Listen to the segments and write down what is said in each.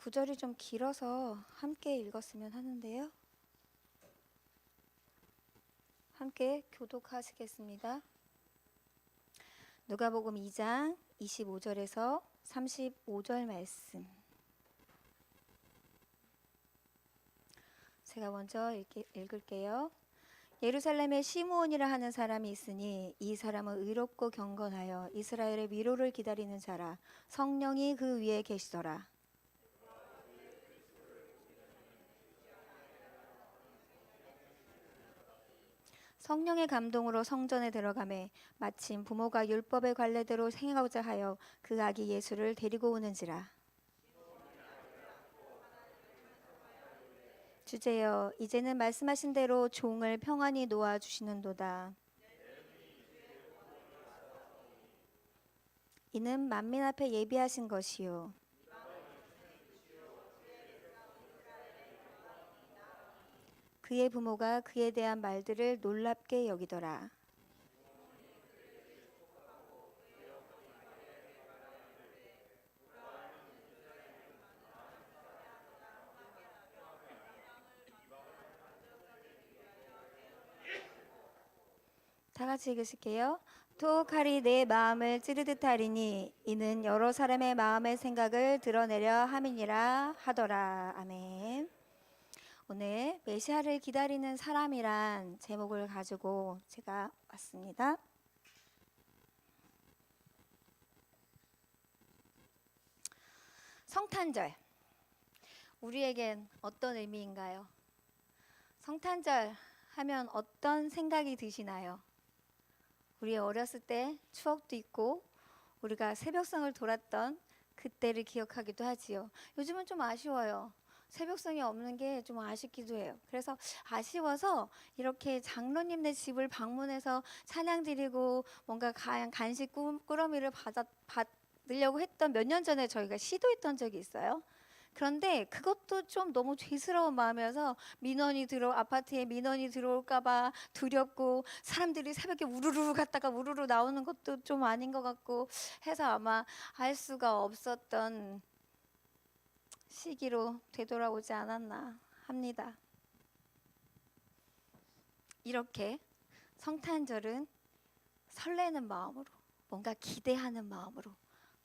구절이 좀 길어서 함께 읽었으면 하는데요. 함께 교독하시겠습니다. 누가복음 2장 25절에서 35절 말씀. 제가 먼저 읽, 읽을게요. 예루살렘에 시므온이라 하는 사람이 있으니 이 사람은 의롭고 경건하여 이스라엘의 위로를 기다리는 자라 성령이 그 위에 계시더라. 성령의 감동으로 성전에 들어가매 마침 부모가 율법의 관례대로 행하고자 하여 그 아기 예수를 데리고 오는지라. 주제여 이제는 말씀하신 대로 종을 평안히 놓아 주시는도다. 이는 만민 앞에 예비하신 것이요 그의 부모가 그에 대한 말들을 놀랍게 여기더라. 다 같이 읽으실게요. 또 칼이 내 마음을 찌르듯 하리니 이는 여러 사람의 마음의 생각을 드러내려 함이니라 하더라. 아멘. 오늘 메시아를 기다리는 사람이란 제목을 가지고 제가 왔습니다. 성탄절. 우리에겐 어떤 의미인가요? 성탄절 하면 어떤 생각이 드시나요? 우리 어렸을 때 추억도 있고 우리가 새벽성을 돌았던 그때를 기억하기도 하지요. 요즘은 좀 아쉬워요. 새벽성이 없는 게 좀 아쉽기도 해요. 그래서 아쉬워서 이렇게 장로님네 집을 방문해서 찬양 드리고 뭔가 간- 간식 꾸- 꾸러미를 받으려고 했던 몇 년 전에 저희가 시도했던 적이 있어요. 그런데 그것도 좀 너무 죄스러운 마음이어서 민원이 들어 아파트에 민원이 들어올까봐 두렵고 사람들이 새벽에 우르르 갔다가 우르르 나오는 것도 좀 아닌 것 같고 해서 아마 알 수가 없었던 시기로 되돌아오지 않았나 합니다. 이렇게 성탄절은 설레는 마음으로 뭔가 기대하는 마음으로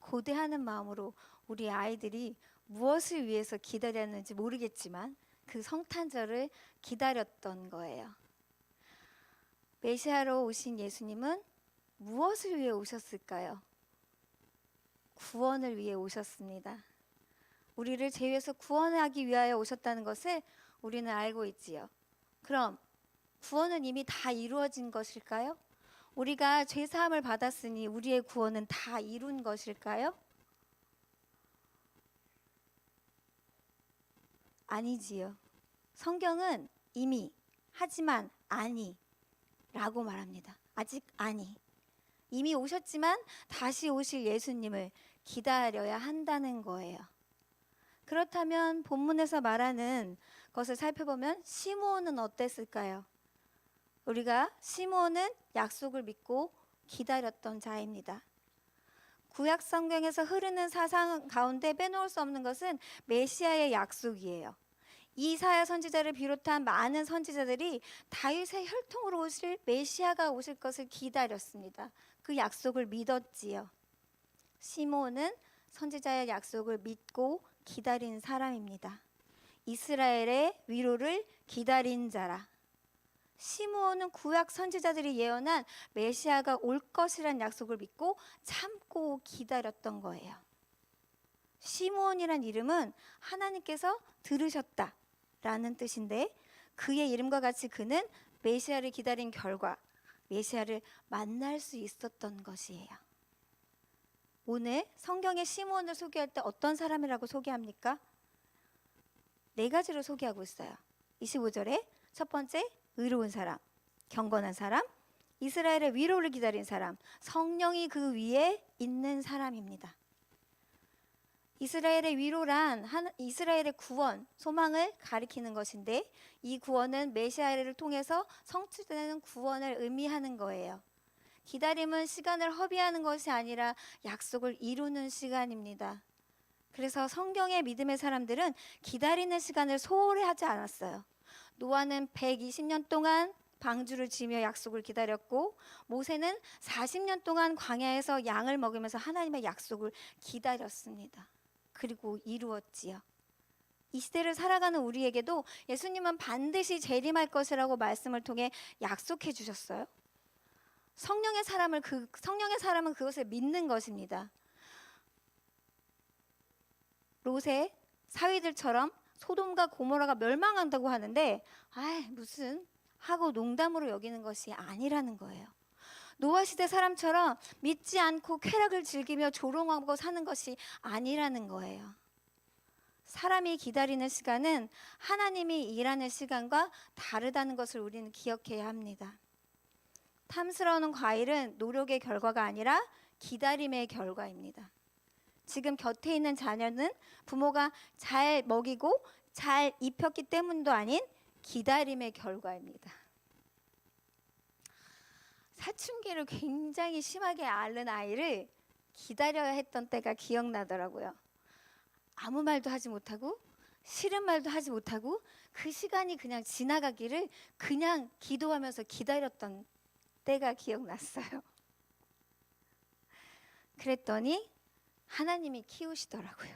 고대하는 마음으로 우리 아이들이 무엇을 위해서 기다렸는지 모르겠지만 그 성탄절을 기다렸던 거예요. 메시아로 오신 예수님은 무엇을 위해 오셨을까요? 구원을 위해 오셨습니다. 우리를 죄에서 구원하기 위하여 오셨다는 것을 우리는 알고 있지요. 그럼 구원은 이미 다 이루어진 것일까요? 우리가 죄 사함을 받았으니 우리의 구원은 다 이룬 것일까요? 아니지요. 성경은 이미 하지만 아니라고 말합니다. 아직 아니. 이미 오셨지만 다시 오실 예수님을 기다려야 한다는 거예요. 그렇다면 본문에서 말하는 것을 살펴보면 시므온은 어땠을까요? 우리가 시므온은 약속을 믿고 기다렸던 자입니다. 구약 성경에서 흐르는 사상 가운데 빼놓을 수 없는 것은 메시아의 약속이에요. 이사야 선지자를 비롯한 많은 선지자들이 다윗의 혈통으로 오실 메시아가 오실 것을 기다렸습니다. 그 약속을 믿었지요. 시므온은 선지자의 약속을 믿고 기다린 사람입니다. 이스라엘의 위로를 기다린 자라. 시므온은 구약 선지자들이 예언한 메시아가 올 것이란 약속을 믿고 참고 기다렸던 거예요. 시므온이란 이름은 하나님께서 들으셨다라는 뜻인데 그의 이름과 같이 그는 메시아를 기다린 결과 메시아를 만날 수 있었던 것이에요. 오늘 성경의 시므온을 소개할 때 어떤 사람이라고 소개합니까? 네 가지로 소개하고 있어요. 25절에 첫 번째 의로운 사람, 경건한 사람, 이스라엘의 위로를 기다린 사람, 성령이 그 위에 있는 사람입니다. 이스라엘의 위로란 한, 이스라엘의 구원, 소망을 가리키는 것인데 이 구원은 메시아를 통해서 성취되는 구원을 의미하는 거예요. 기다림은 시간을 허비하는 것이 아니라 약속을 이루는 시간입니다. 그래서 성경의 믿음의 사람들은 기다리는 시간을 소홀히 하지 않았어요. 노아는 120년 동안 방주를 지며 약속을 기다렸고 모세는 40년 동안 광야에서 양을 먹으면서 하나님의 약속을 기다렸습니다. 그리고 이루었지요. 이 시대를 살아가는 우리에게도 예수님은 반드시 재림할 것이라고 말씀을 통해 약속해 주셨어요. 성령의 사람을 그 성령의 사람은 그것을 믿는 것입니다. 롯의 사위들처럼 소돔과 고모라가 멸망한다고 하는데 아 무슨 하고 농담으로 여기는 것이 아니라는 거예요. 노아 시대 사람처럼 믿지 않고 쾌락을 즐기며 조롱하고 사는 것이 아니라는 거예요. 사람이 기다리는 시간은 하나님이 일하는 시간과 다르다는 것을 우리는 기억해야 합니다. 탐스러운 과일은 노력의 결과가 아니라 기다림의 결과입니다. 지금 곁에 있는 자녀는 부모가 잘 먹이고 잘 입혔기 때문도 아닌 기다림의 결과입니다. 사춘기를 굉장히 심하게 앓는 아이를 기다려야 했던 때가 기억나더라고요. 아무 말도 하지 못하고 싫은 말도 하지 못하고 그 시간이 그냥 지나가기를 그냥 기도하면서 기다렸던 때가 기억났어요. 그랬더니 하나님이 키우시더라고요.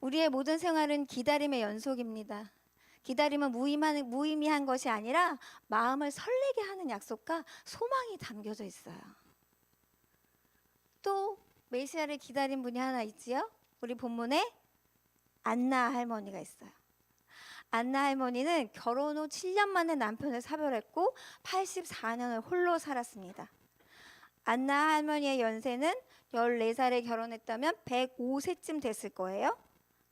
우리의 모든 생활은 기다림의 연속입니다. 기다림은 무의미한, 무의미한 것이 아니라 마음을 설레게 하는 약속과 소망이 담겨져 있어요. 또 메시아를 기다린 분이 하나 있지요. 우리 본문에 안나 할머니가 있어요. 안나 할머니는 결혼 후 7년 만에 남편을 사별했고 84년을 홀로 살았습니다. 안나 할머니의 연세는 14살에 결혼했다면 105세쯤 됐을 거예요.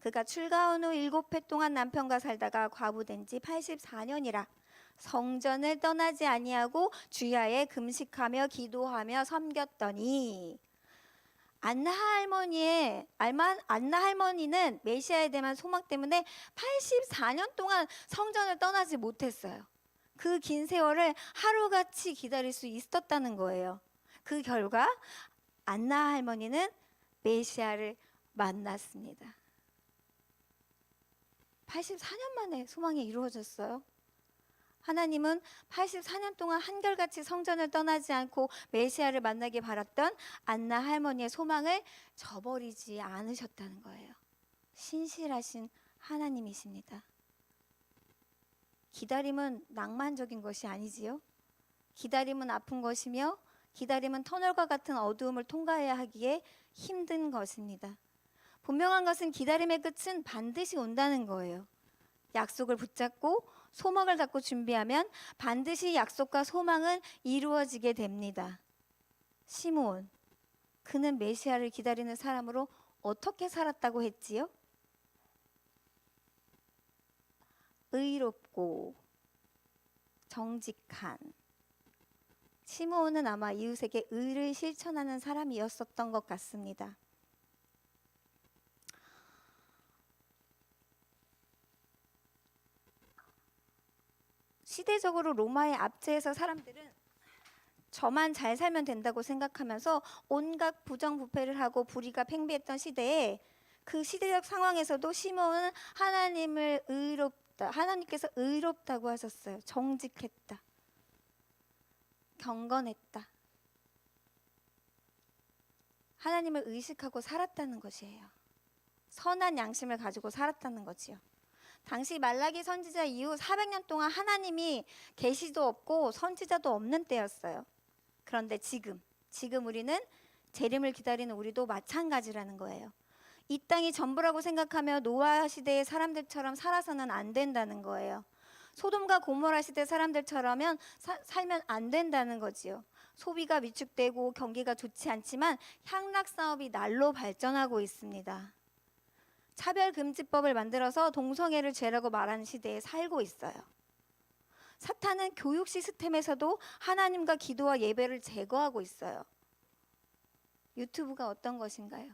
그가 출가한 후 7회 동안 남편과 살다가 과부된 지 84년이라 성전을 떠나지 아니하고 주야에 금식하며 기도하며 섬겼더니 안나 할머니의 알만 안나 할머니는 메시아에 대한 소망 때문에 84년 동안 성전을 떠나지 못했어요. 그 긴 세월을 하루같이 기다릴 수 있었다는 거예요. 그 결과 안나 할머니는 메시아를 만났습니다. 84년 만에 소망이 이루어졌어요. 하나님은 84년 동안 한결같이 성전을 떠나지 않고 메시아를 만나길 바랐던 안나 할머니의 소망을 저버리지 않으셨다는 거예요. 신실하신 하나님이십니다. 기다림은 낭만적인 것이 아니지요. 기다림은 아픈 것이며 기다림은 터널과 같은 어두움을 통과해야 하기에 힘든 것입니다. 분명한 것은 기다림의 끝은 반드시 온다는 거예요. 약속을 붙잡고 소망을 갖고 준비하면 반드시 약속과 소망은 이루어지게 됩니다. 시므온 그는 메시아를 기다리는 사람으로 어떻게 살았다고 했지요? 의롭고 정직한 시므온은 아마 이웃에게 의를 실천하는 사람이었었던 것 같습니다. 시대적으로 로마의 압제에서 사람들은 저만 잘 살면 된다고 생각하면서 온갖 부정부패를 하고 불의가 팽배했던 시대에 그 시대적 상황에서도 시몬은 하나님을 의롭다. 하나님께서 의롭다고 하셨어요. 정직했다. 경건했다. 하나님을 의식하고 살았다는 것이에요. 선한 양심을 가지고 살았다는 거지요. 당시 말라기 선지자 이후 400년 동안 하나님이 계시도 없고 선지자도 없는 때였어요. 그런데 지금 지금 우리는 재림을 기다리는 우리도 마찬가지라는 거예요. 이 땅이 전부라고 생각하며 노아 시대의 사람들처럼 살아서는 안 된다는 거예요. 소돔과 고모라 시대 사람들처럼면 사, 살면 안 된다는 거지요. 소비가 위축되고 경기가 좋지 않지만 향락 사업이 날로 발전하고 있습니다. 차별금지법을 만들어서 동성애를 죄라고 말하는 시대에 살고 있어요. 사탄은 교육 시스템에서도 하나님과 기도와 예배를 제거하고 있어요. 유튜브가 어떤 것인가요?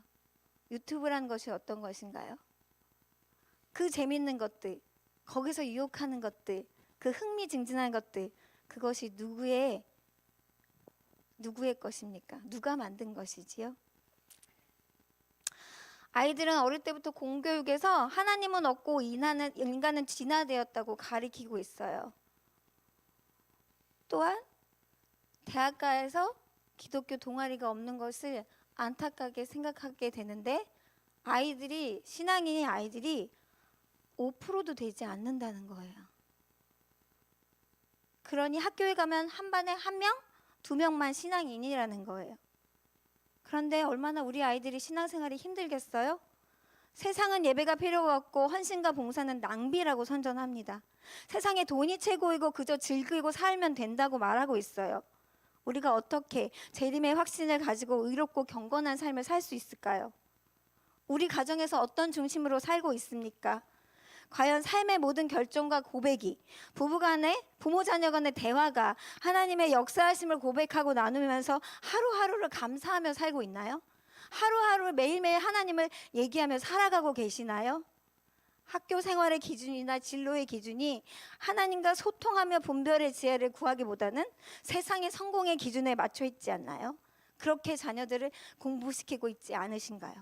유튜브란 것이 어떤 것인가요? 그 재밌는 것들, 거기서 유혹하는 것들, 그 흥미진진한 것들, 그것이 누구의 누구의 것입니까? 누가 만든 것이지요? 아이들은 어릴 때부터 공교육에서 하나님은 없고 인간은, 인간은 진화되었다고 가리키고 있어요. 또한 대학가에서 기독교 동아리가 없는 것을 안타깝게 생각하게 되는데 아이들이 신앙인의 아이들이 5%도 되지 않는다는 거예요. 그러니 학교에 가면 한 반에 한 명, 두 명만 신앙인이라는 거예요. 그런데 얼마나 우리 아이들이 신앙생활이 힘들겠어요? 세상은 예배가 필요가 없고 헌신과 봉사는 낭비라고 선전합니다. 세상에 돈이 최고이고 그저 즐기고 살면 된다고 말하고 있어요. 우리가 어떻게 재림의 확신을 가지고 의롭고 경건한 삶을 살 수 있을까요? 우리 가정에서 어떤 중심으로 살고 있습니까? 과연 삶의 모든 결정과 고백이 부부간의 부모 자녀 간의 대화가 하나님의 역사하심을 고백하고 나누면서 하루하루를 감사하며 살고 있나요? 하루하루 매일매일 하나님을 얘기하며 살아가고 계시나요? 학교 생활의 기준이나 진로의 기준이 하나님과 소통하며 분별의 지혜를 구하기보다는 세상의 성공의 기준에 맞춰 있지 않나요? 그렇게 자녀들을 공부시키고 있지 않으신가요?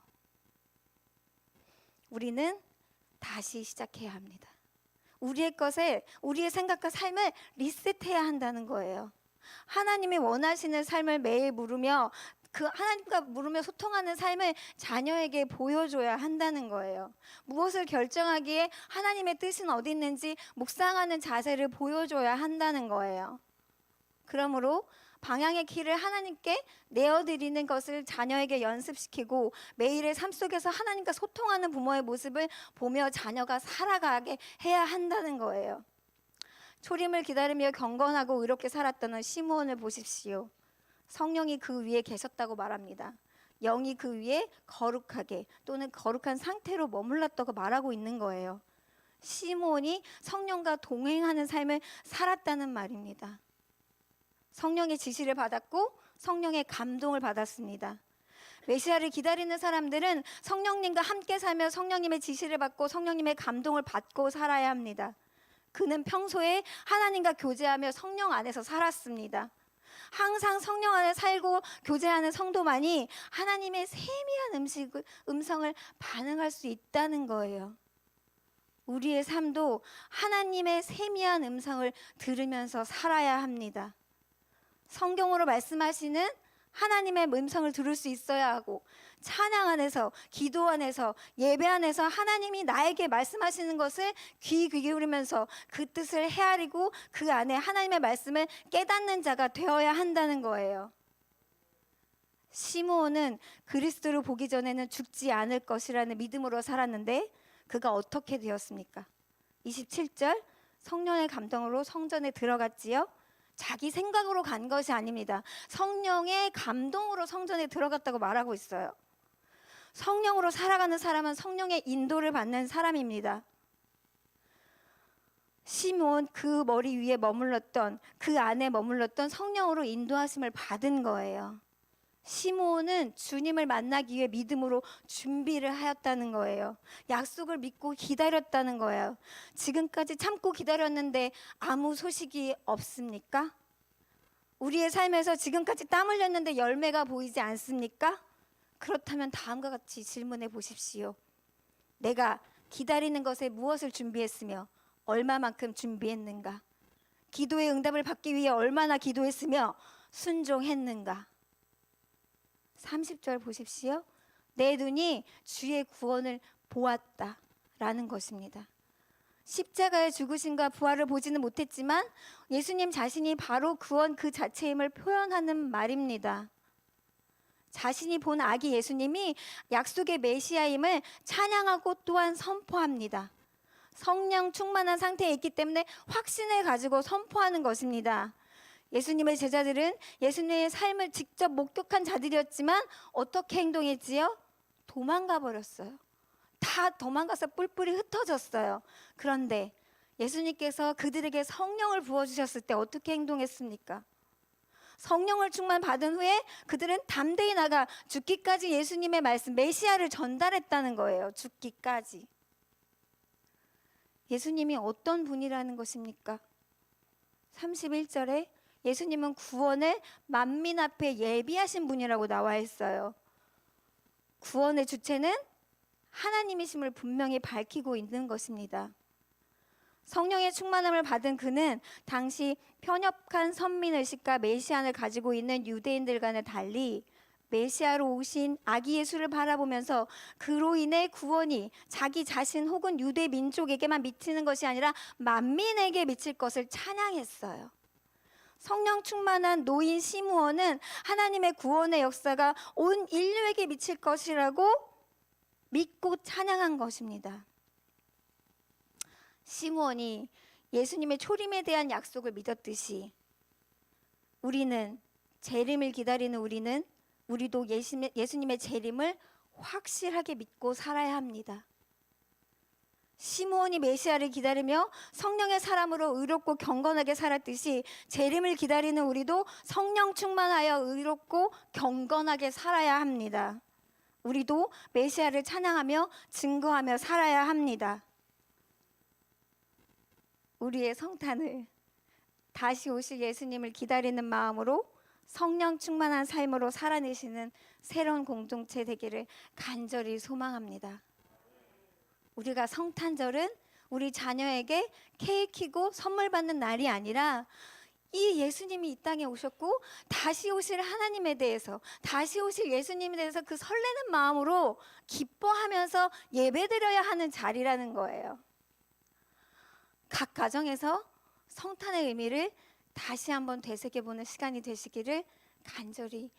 우리는 다시 시작해야 합니다. 우리의 것을 우리의 생각과 삶을 리셋해야 한다는 거예요. 하나님이 원하시는 삶을 매일 물으며 그 하나님과 물으며 소통하는 삶을 자녀에게 보여줘야 한다는 거예요. 무엇을 결정하기에 하나님의 뜻은 어디 있는지 묵상하는 자세를 보여줘야 한다는 거예요. 그러므로 방향의 키를 하나님께 내어드리는 것을 자녀에게 연습시키고 매일의 삶 속에서 하나님과 소통하는 부모의 모습을 보며 자녀가 살아가게 해야 한다는 거예요. 초림을 기다리며 경건하고 의롭게 살았다는 시므온을 보십시오. 성령이 그 위에 계셨다고 말합니다. 영이 그 위에 거룩하게 또는 거룩한 상태로 머물렀다고 말하고 있는 거예요. 시므온이 성령과 동행하는 삶을 살았다는 말입니다. 성령의 지시를 받았고 성령의 감동을 받았습니다. 메시아를 기다리는 사람들은 성령님과 함께 살며 성령님의 지시를 받고 성령님의 감동을 받고 살아야 합니다. 그는 평소에 하나님과 교제하며 성령 안에서 살았습니다. 항상 성령 안에 살고 교제하는 성도만이 하나님의 세미한 음식을, 음성을 반응할 수 있다는 거예요. 우리의 삶도 하나님의 세미한 음성을 들으면서 살아야 합니다. 성경으로 말씀하시는 하나님의 음성을 들을 수 있어야 하고 찬양 안에서 기도 안에서 예배 안에서 하나님이 나에게 말씀하시는 것을 귀 기울이면서 그 뜻을 헤아리고 그 안에 하나님의 말씀을 깨닫는 자가 되어야 한다는 거예요. 시므온은 그리스도를 보기 전에는 죽지 않을 것이라는 믿음으로 살았는데 그가 어떻게 되었습니까? 27절 성령의 감동으로 성전에 들어갔지요. 자기 생각으로 간 것이 아닙니다. 성령의 감동으로 성전에 들어갔다고 말하고 있어요. 성령으로 살아가는 사람은 성령의 인도를 받는 사람입니다. 시몬 그 머리 위에 머물렀던 그 안에 머물렀던 성령으로 인도하심을 받은 거예요. 시몬은 주님을 만나기 위해 믿음으로 준비를 하였다는 거예요. 약속을 믿고 기다렸다는 거예요. 지금까지 참고 기다렸는데 아무 소식이 없습니까? 우리의 삶에서 지금까지 땀 흘렸는데 열매가 보이지 않습니까? 그렇다면 다음과 같이 질문해 보십시오. 내가 기다리는 것에 무엇을 준비했으며 얼마만큼 준비했는가? 기도의 응답을 받기 위해 얼마나 기도했으며 순종했는가? 30절 보십시오. 내 눈이 주의 구원을 보았다. 라는 것입니다. 십자가의 죽으심과 부활을 보지는 못했지만 예수님 자신이 바로 구원 그 자체임을 표현하는 말입니다. 자신이 본 아기 예수님이 약속의 메시아임을 찬양하고 또한 선포합니다. 성령 충만한 상태에 있기 때문에 확신을 가지고 선포하는 것입니다. 예수님의 제자들은 예수님의 삶을 직접 목격한 자들이었지만 어떻게 행동했지요? 도망가 버렸어요. 다 도망가서 뿔뿔이 흩어졌어요. 그런데 예수님께서 그들에게 성령을 부어주셨을 때 어떻게 행동했습니까? 성령을 충만 받은 후에 그들은 담대히 나가 죽기까지 예수님의 말씀 메시아를 전달했다는 거예요. 죽기까지. 예수님이 어떤 분이라는 것입니까? 31절에 예수님은 구원을 만민 앞에 예비하신 분이라고 나와 있어요. 구원의 주체는 하나님이심을 분명히 밝히고 있는 것입니다. 성령의 충만함을 받은 그는 당시 편협한 선민의식과 메시안을 가지고 있는 유대인들과는 달리 메시아로 오신 아기 예수를 바라보면서 그로 인해 구원이 자기 자신 혹은 유대 민족에게만 미치는 것이 아니라 만민에게 미칠 것을 찬양했어요. 성령 충만한 노인 시므온은 하나님의 구원의 역사가 온 인류에게 미칠 것이라고 믿고 찬양한 것입니다. 시므온이 예수님의 초림에 대한 약속을 믿었듯이 우리는 재림을 기다리는 우리는 우리도 예수님의 재림을 확실하게 믿고 살아야 합니다. 시므온이 메시아를 기다리며 성령의 사람으로 의롭고 경건하게 살았듯이 재림을 기다리는 우리도 성령 충만하여 의롭고 경건하게 살아야 합니다. 우리도 메시아를 찬양하며 증거하며 살아야 합니다. 우리의 성탄을 다시 오실 예수님을 기다리는 마음으로 성령 충만한 삶으로 살아내시는 새로운 공동체 되기를 간절히 소망합니다. 우리가 성탄절은 우리 자녀에게 케이크고 선물 받는 날이 아니라 이 예수님이 이 땅에 오셨고 다시 오실 하나님에 대해서 다시 오실 예수님에 대해서 그 설레는 마음으로 기뻐하면서 예배드려야 하는 자리라는 거예요. 각 가정에서 성탄의 의미를 다시 한번 되새겨 보는 시간이 되시기를 간절히